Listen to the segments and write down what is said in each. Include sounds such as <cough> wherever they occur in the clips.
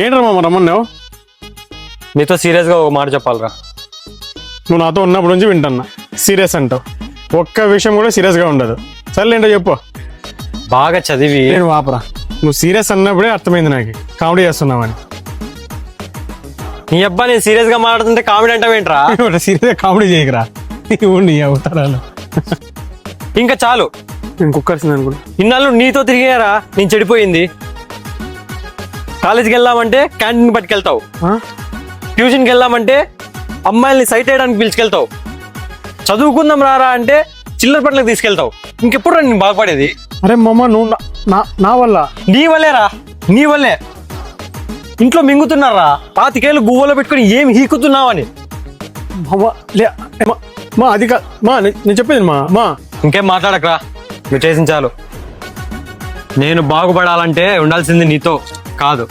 ఏంట్రా మామ రమ్మన్నావు? నీతో సీరియస్గా ఒక మాట చెప్పాలరా. నువ్వు నాతో ఉన్నప్పటి నుంచి వింటున్నా. సీరియస్ అంటావు. ఒక్క విషయం కూడా సీరియస్గా ఉండదు. సర్లే ఏంటో చెప్పు. బాగా చదివి నేను వాపరా నువ్వు సీరియస్ అన్నప్పుడే అర్థమైంది నాకు. కామెడీ చేస్తున్నావని. నీ అబ్బా నేను సీరియస్గా మాట్లాడుతుంటే కామెడీ అంటావేంట్రా <laughs> సీరియస్గా కామెడీ చేయకరా. నీ అవతారాలు. ఇంకా చాలు. నేను కుక్కర్సింది అనుకుంటా ఇన్నాళ్ళు నీతో తిరిగారా? నేను చెడిపోయింది. కాలేజీకి వెళ్దామంటే క్యాంటీన్ పట్టుకెళ్తావు? ట్యూషన్కి వెళ్దామంటే అమ్మాయిల్ని సైట్ వేయడానికి పిలుచుకెళ్తావు. చదువుకుందాం రారా అంటే చిల్లర పట్లకు తీసుకెళ్తావు. ఇంకెప్పుడు రా నేను బాగుపడేది? అరే మమ్మ నువ్వు నా- నా నా వల్ల. నీ వల్లేరా నీ వల్లే. ఇంట్లో మింగుతున్నారా? పాతికేళ్ళు గువ్వలో పెట్టుకొని ఏం హీకుతున్నావని? లే మా అది కా మా నేను చెప్పేది మా మా. ఇంకేం మాట్లాడకరా. నువ్వు చేసిన చాలు. నేను బాగుపడాలంటే ఉండాల్సింది నీతో. కాదు.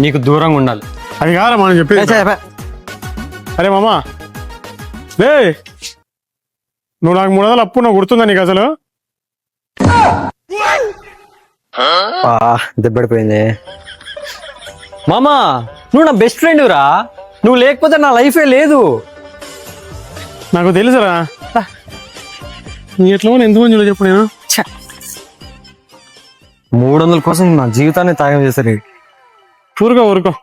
నీకు దూరంగా ఉండాలి. అది కాదా మనం చెప్పేది అరే మామ. లే నువ్వు నాకు మూడు వందలు అప్పు నువ్వు గుర్తుందా నీకు అసలు? దెబ్బడిపోయింది. మామా నువ్వు నా బెస్ట్ ఫ్రెండ్ రా. నువ్వు లేకపోతే నా లైఫే లేదు. నాకు తెలుసురా. నీ ఎట్లా ఉన్నా ఎంతమంది చూడ చెప్పు నేను. మూడు వందల కోసం నా జీవితాన్ని త్యాగం చేశారు. சுருக்கம் இருக்கும்